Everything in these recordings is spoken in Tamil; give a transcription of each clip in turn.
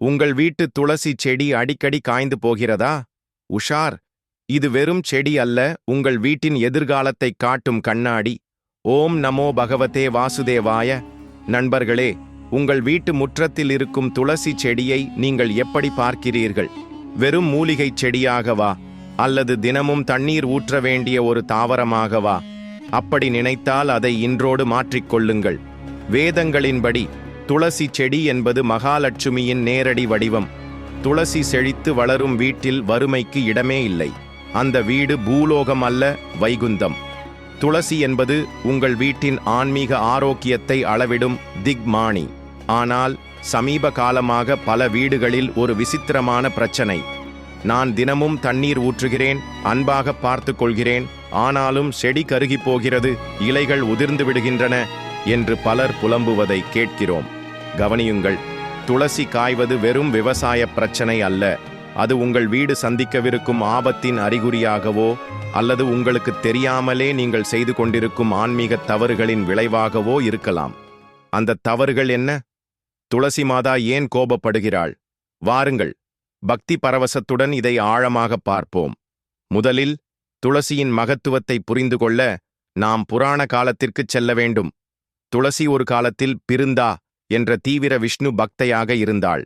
உங்கள் வீட்டு துளசி செடி அடிக்கடி காய்ந்து போகிறதா? உஷார். இது வெறும் செடி அல்ல உங்கள் வீட்டின் எதிர்காலத்தை காட்டும் கண்ணாடி. ஓம் நமோ பகவதே வாசுதேவாய. நண்பர்களே உங்கள் வீட்டு முற்றத்தில் இருக்கும் துளசி செடியை நீங்கள் எப்படி பார்க்கிறீர்கள்? வெறும் மூலிகைச் செடியாகவா அல்லது தினமும் தண்ணீர் ஊற்ற வேண்டிய ஒரு தாவரமாகவா அப்படி நினைத்தால் அதை இன்றோடு மாற்றிக்கொள்ளுங்கள் வேதங்களின்படி துளசி செடி என்பது மகாலட்சுமியின் நேரடி வடிவம். துளசி செழித்து வளரும் வீட்டில் வறுமைக்கு இடமே இல்லை. அந்த வீடு பூலோகம் அல்ல வைகுந்தம். துளசி என்பது உங்கள் வீட்டின் ஆன்மீக ஆரோக்கியத்தை அளவிடும் திக்மானி. ஆனால் சமீப காலமாக பல வீடுகளில் ஒரு விசித்திரமான பிரச்சனை. நான் தினமும் தண்ணீர் ஊற்றுகிறேன் அன்பாக பார்த்து கொள்கிறேன் ஆனாலும் செடி கருகி போகிறது இலைகள் உதிர்ந்து விடுகின்றன என்று பலர் புலம்புவதை கேட்கிறோம். கவனியுங்கள். துளசி காய்வது வெறும் விவசாய பிரச்சனை அல்ல. அது உங்கள் வீடு சந்திக்கவிருக்கும் ஆபத்தின் அறிகுறியாகவோ அல்லது உங்களுக்கு தெரியாமலே நீங்கள் செய்து கொண்டிருக்கும் ஆன்மீக தவறுகளின் விளைவாகவோ இருக்கலாம். அந்த தவறுகள் என்ன? துளசி மாதா ஏன் கோபப்படுகிறாள்? வாருங்கள். பக்தி பரவசத்துடன் இதை ஆழமாக பார்ப்போம். முதலில் துளசியின் மகத்துவத்தை புரிந்து கொள்ள நாம் புராண காலத்திற்குச் செல்ல வேண்டும். துளசி ஒரு காலத்தில் பிருந்தா என்ற தீவிர விஷ்ணு பக்தையாக இருந்தாள்.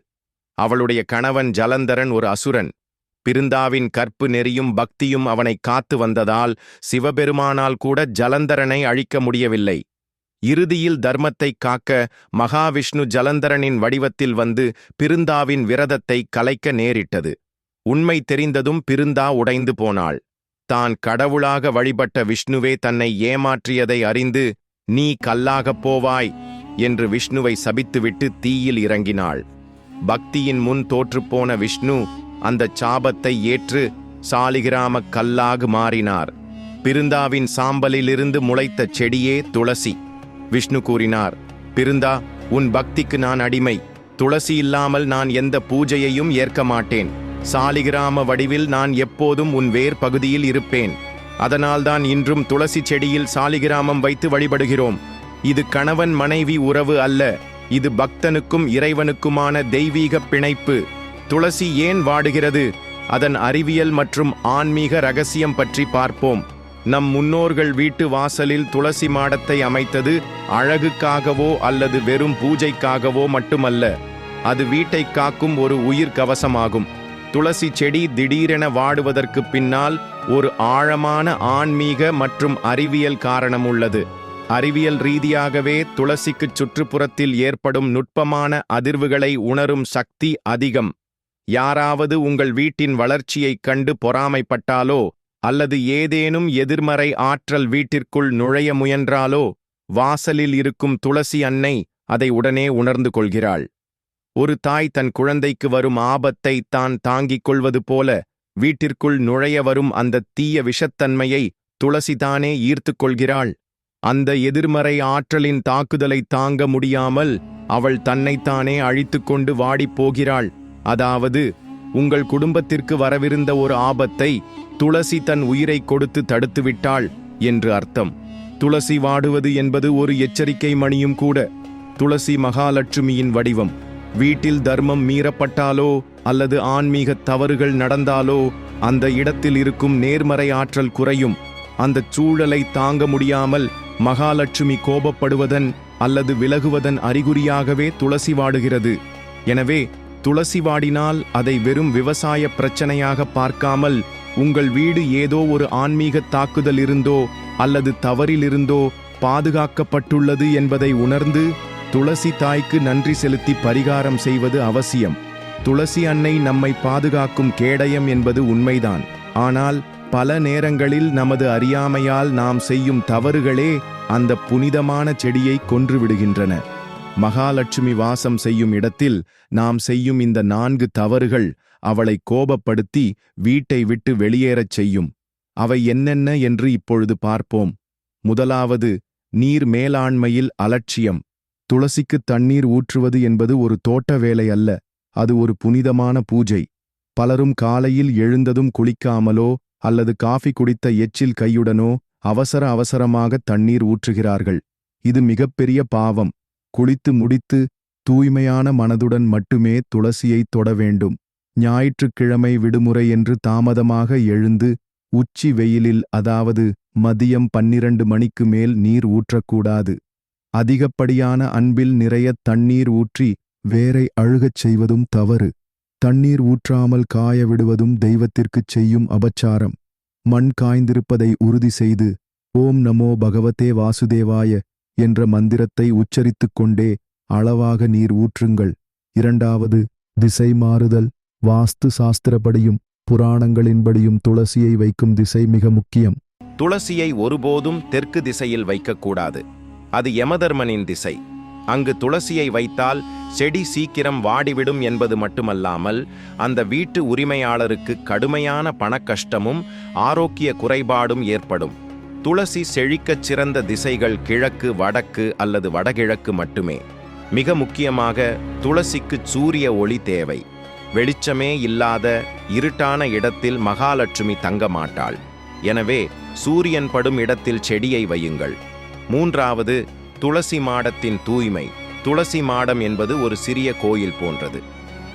அவளுடைய கணவன் ஜலந்தரன் ஒரு அசுரன். பிருந்தாவின் கற்பு நெறியும் பக்தியும் அவனை காத்து வந்ததால் சிவபெருமானால் கூட ஜலந்தரனை அழிக்க முடியவில்லை. இறுதியில் தர்மத்தை காக்க மகாவிஷ்ணு ஜலந்தரனின் வடிவத்தில் வந்து பிருந்தாவின் விரதத்தை கலைக்க நேரிட்டது. உண்மை தெரிந்ததும் பிருந்தா உடைந்து போனாள். தான் கடவுளாக வழிபட்ட விஷ்ணுவே தன்னை ஏமாற்றியதை அறிந்து நீ கல்லாகப் போவாய் என்று விஷ்ணுவை சபித்துவிட்டு தீயில் இறங்கினாள். பக்தியின் முன் தோற்றுப்போன விஷ்ணு அந்தச் சாபத்தை ஏற்று சாலிகிராமக் கல்லாக மாறினார். பிருந்தாவின் சாம்பலிலிருந்து முளைத்த செடியே துளசி. விஷ்ணு கூறினார் பிருந்தா உன் பக்திக்கு நான் அடிமை. துளசி இல்லாமல் நான் எந்த பூஜையையும் ஏற்க மாட்டேன். சாலிகிராம வடிவில் நான் எப்போதும் உன் வேர் பகுதியில் இருப்பேன். அதனால்தான் இன்றும் துளசி செடியில் சாலிகிராமம் வைத்து வழிபடுகிறோம். இது கணவன் மனைவி உறவு அல்ல. இது பக்தனுக்கும் இறைவனுக்குமான தெய்வீக பிணைப்பு. துளசி ஏன் வாடுகிறது? அதன் அறிவியல் மற்றும் ஆன்மீக ரகசியம் பற்றி பார்ப்போம். நம் முன்னோர்கள் வீட்டு வாசலில் துளசி மாடத்தை அமைத்தது அழகுக்காகவோ அல்லது வெறும் பூஜைக்காகவோ மட்டுமல்ல. அது வீட்டை காக்கும் ஒரு உயிர் கவசமாகும். துளசி செடி திடீரென வாடுவதற்கு பின்னால் ஒரு ஆழமான ஆன்மீக மற்றும் அறிவியல் காரணம் உள்ளது. அறிவியல் ரீதியாகவே துளசிக்குச் சுற்றுப்புறத்தில் ஏற்படும் நுட்பமான அதிர்வுகளை உணரும் சக்தி அதிகம். யாராவது உங்கள் வீட்டின் வளர்ச்சியைக் கண்டு பொறாமைப்பட்டாலோ அல்லது ஏதேனும் எதிர்மறை ஆற்றல் வீட்டிற்குள் நுழைய முயன்றாலோ வாசலில் இருக்கும் துளசி அன்னை அதை உடனே உணர்ந்து கொள்கிறாள். ஒரு தாய் தன் குழந்தைக்கு வரும் ஆபத்தை தான் தாங்கிக் கொள்வது போல வீட்டிற்குள் நுழைய வரும் அந்த தீய விஷத்தன்மையை துளசிதானே ஈர்த்துக் கொள்கிறாள். அந்த எதிர்மறை ஆற்றலின் தாக்குதலை தாங்க முடியாமல் அவள் தன்னைத்தானே அழித்துக்கொண்டு வாடிப் போகிறாள். அதாவது உங்கள் குடும்பத்திற்கு வரவிருந்த ஒரு ஆபத்தை துளசி தன் உயிரை கொடுத்து தடுத்துவிட்டாள் என்று அர்த்தம். துளசி வாடுவது என்பது ஒரு எச்சரிக்கை மணியும் கூட. துளசி மகாலட்சுமியின் வடிவம். வீட்டில் தர்மம் மீறப்பட்டாலோ அல்லது ஆன்மீக தவறுகள் நடந்தாலோ அந்த இடத்தில் இருக்கும் நேர்மறை ஆற்றல் குறையும். அந்த சூழலை தாங்க முடியாமல் மகாலட்சுமி கோபப்படுவதன் அல்லது விலகுவதன் அறிகுறியாகவே துளசி வாடுகிறது. எனவே துளசி வாடினால் அதை வெறும் விவசாய பிரச்சனையாக பார்க்காமல் உங்கள் வீடு ஏதோ ஒரு ஆன்மீக தாக்குதல் இருந்தோ அல்லது தவறிலிருந்தோ பாதுகாக்கப்பட்டுள்ளது என்பதை உணர்ந்து துளசி தாய்க்கு நன்றி செலுத்தி பரிகாரம் செய்வது அவசியம். துளசி அன்னை நம்மை பாதுகாக்கும் கேடயம் என்பது உண்மைதான். ஆனால் பல நேரங்களில் நமது அறியாமையால் நாம் செய்யும் தவறுகளே அந்த புனிதமான செடியை கொன்றுவிடுகின்றன. மகாலட்சுமி வாசம் செய்யும் இடத்தில் நாம் செய்யும் இந்த நான்கு தவறுகள் அவளை கோபப்படுத்தி வீட்டை விட்டு வெளியேறச் செய்யும். அவை என்னென்ன என்று இப்பொழுது பார்ப்போம். முதலாவது நீர் மேலாண்மையில் அலட்சியம். துளசிக்கு தண்ணீர் ஊற்றுவது என்பது ஒரு தோட்ட வேலை அல்ல அது ஒரு புனிதமான பூஜை. பலரும் காலையில் எழுந்ததும் குளிக்காமலோ அல்லது காஃபி குடித்த எச்சில் கையுடனோ அவசர அவசரமாக தண்ணீர் ஊற்றுகிறார்கள். இது மிகப்பெரிய பாவம். குளித்து முடித்து தூய்மையான மனதுடன் மட்டுமே துளசியைத் தொட வேண்டும். ஞாயிற்றுக்கிழமை விடுமுறை என்று தாமதமாக எழுந்து உச்சி வெயிலில் அதாவது மதியம் பன்னிரண்டு மணிக்கு மேல் நீர் ஊற்றக்கூடாது. அதிகப்படியான அன்பில் நிறைய தண்ணீர் ஊற்றி வேரை அழுகச் செய்வதும் தவறு. தண்ணீர் ஊற்றாமல் காய விடுவதும் தெய்வத்திற்குச் செய்யும் அபச்சாரம். மண் காய்ந்திருப்பதை உறுதி செய்து ஓம் நமோ பகவதே வாசுதேவாய என்ற மந்திரத்தை உச்சரித்துக் கொண்டே அளவாக நீர் ஊற்றுங்கள். இரண்டாவது திசை மாறுதல். வாஸ்து சாஸ்திரப்படியும் புராணங்களின்படியும் துளசியை வைக்கும் திசை மிக முக்கியம். துளசியை ஒருபோதும் தெற்கு திசையில் வைக்கக்கூடாது. அது யமதர்மனின் திசை. அங்கு துளசியை வைத்தால் செடி சீக்கிரம் வாடிவிடும் என்பது மட்டுமல்லாமல் அந்த வீட்டு உரிமையாளருக்கு கடுமையான பணக்கஷ்டமும் ஆரோக்கிய குறைபாடும் ஏற்படும். துளசி செழிக்கச் சிறந்த திசைகள் கிழக்கு வடக்கு அல்லது வடகிழக்கு மட்டுமே. மிக முக்கியமாக துளசிக்கு சூரிய ஒளி தேவை. வெளிச்சமே இல்லாத இருட்டான இடத்தில் மகாலட்சுமி தங்க மாட்டாள் எனவே சூரியன் படும் இடத்தில் செடியை வையுங்கள். மூன்றாவது துளசி மாடத்தின் தூய்மை. துளசி மாடம் என்பது ஒரு சிறிய கோயில் போன்றது.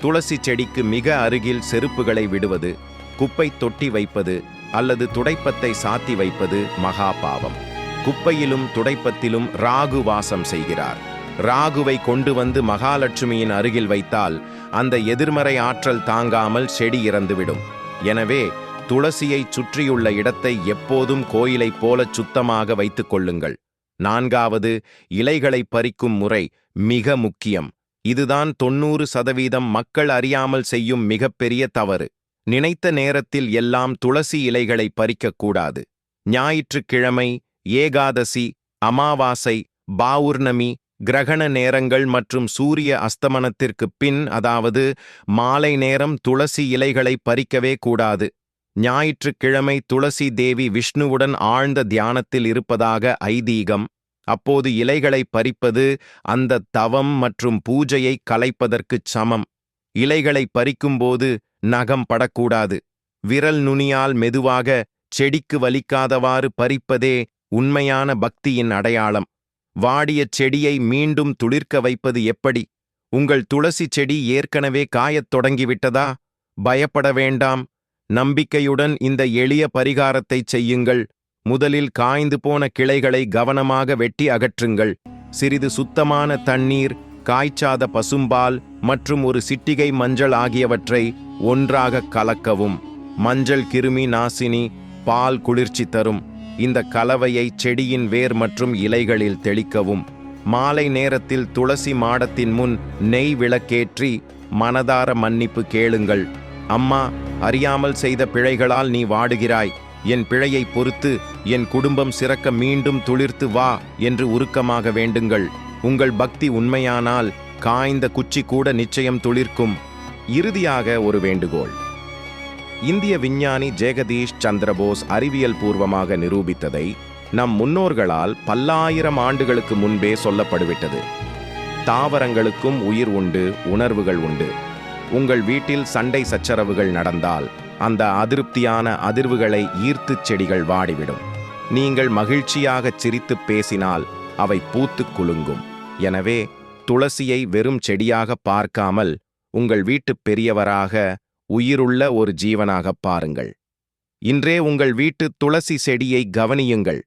துளசி செடிக்கு மிக அருகில் செருப்புகளை விடுவது குப்பை தொட்டி வைப்பது அல்லது துடைப்பத்தை சாத்தி வைப்பது மகா பாவம். குப்பையிலும் துடைப்பத்திலும் ராகு வாசம் செய்கிறார். ராகுவை கொண்டு வந்து மகாலட்சுமியின் அருகில் வைத்தால் அந்த எதிர்மறை ஆற்றல் தாங்காமல் செடி இறந்துவிடும். எனவே துளசியை சுற்றியுள்ள இடத்தை எப்போதும் கோயிலைப் போலச் சுத்தமாக வைத்துக் கொள்ளுங்கள். நான்காவது இலைகளை பறிக்கும் முறை மிக முக்கியம். இதுதான் தொண்ணூறு சதவீதம் மக்கள் அறியாமல் செய்யும் மிகப்பெரிய தவறு. நினைத்த நேரத்தில் எல்லாம் துளசி இலைகளை பறிக்கக்கூடாது. ஞாயிற்றுக்கிழமை ஏகாதசி அமாவாசை பாவுர்ணமி கிரகண நேரங்கள் மற்றும் சூரிய அஸ்தமனத்திற்குப் பின் அதாவது மாலை நேரம் துளசி இலைகளை பறிக்கவே கூடாது. ஞாயிற்றுக்கிழமை துளசி தேவி விஷ்ணுவுடன் ஆழ்ந்த தியானத்தில் இருப்பதாக ஐதீகம். அப்போது இலைகளை பறிப்பது அந்த தவம் மற்றும் பூஜையை கலைப்பதற்குச் சமம். இலைகளை பறிக்கும்போது நகம் படக்கூடாது. விரல் நுனியால் மெதுவாக செடிக்கு வலிக்காதவாறு பறிப்பதே உண்மையான பக்தியின் அடையாளம். வாடிய செடியை மீண்டும் துளிர்க்க வைப்பது எப்படி? உங்கள் துளசி செடி ஏற்கனவே காயத் தொடங்கிவிட்டதா? பயப்பட வேண்டாம். நம்பிக்கையுடன் இந்த எளிய பரிகாரத்தைச் செய்யுங்கள். முதலில் காய்ந்து போன கிளைகளை கவனமாக வெட்டி அகற்றுங்கள். சிறிது சுத்தமான தண்ணீர் காய்ச்சாத பசும்பால் மற்றும் ஒரு சிட்டிகை மஞ்சள் ஆகியவற்றை ஒன்றாக கலக்கவும். மஞ்சள் கிருமி நாசினி பால் குளிர்ச்சி தரும். இந்த கலவையை செடியின் வேர் மற்றும் இலைகளில் தெளிக்கவும். மாலை நேரத்தில் துளசி மாடத்தின் முன் நெய் விளக்கேற்றி மனதார மன்னிப்பு கேளுங்கள். அம்மா அறியாமல் செய்த பிழைகளால் நீ வாடுகிறாய். என் பிழையை பொறுத்து என் குடும்பம் சிறக்க மீண்டும் துளிர்த்து வா என்று உருக்கமாக வேண்டுங்கள். உங்கள் பக்தி உண்மையானால் காய்ந்த குச்சி கூட நிச்சயம் துளிர்க்கும். இறுதியாக ஒரு வேண்டுகோள். இந்திய விஞ்ஞானி ஜெகதீஷ் சந்திரபோஸ் அறிவியல் பூர்வமாக நிரூபித்ததை நம் முன்னோர்களால் பல்லாயிரம் ஆண்டுகளுக்கு முன்பே சொல்லப்படுவிட்டது. தாவரங்களுக்கும் உயிர் உண்டு உணர்வுகள் உண்டு. உங்கள் வீட்டில் சண்டை சச்சரவுகள் நடந்தால் அந்த அதிருப்தியான அதிர்வுகளை ஈர்த்துச் செடிகள் வாடிவிடும். நீங்கள் மகிழ்ச்சியாகச் சிரித்துப் பேசினால் அவை பூத்துக் குலுங்கும். எனவே துளசியை வெறும் செடியாக பார்க்காமல் உங்கள் வீட்டுப் பெரியவராக உயிருள்ள ஒரு ஜீவனாகப் பாருங்கள். இன்றே உங்கள் வீட்டு துளசி செடியை கவனியுங்கள்.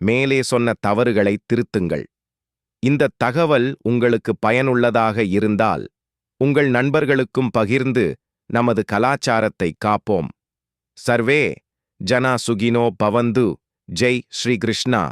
மேலே சொன்ன தவறுகளை திருத்துங்கள். இந்த தகவல் உங்களுக்கு பயனுள்ளதாக இருந்தால் உங்கள் நண்பர்களுக்கும் பகிர்ந்து நமது கலாச்சாரத்தை காப்போம். சர்வே ஜனா சுகினோ பவந்து ஜெய் ஸ்ரீ கிருஷ்ணா.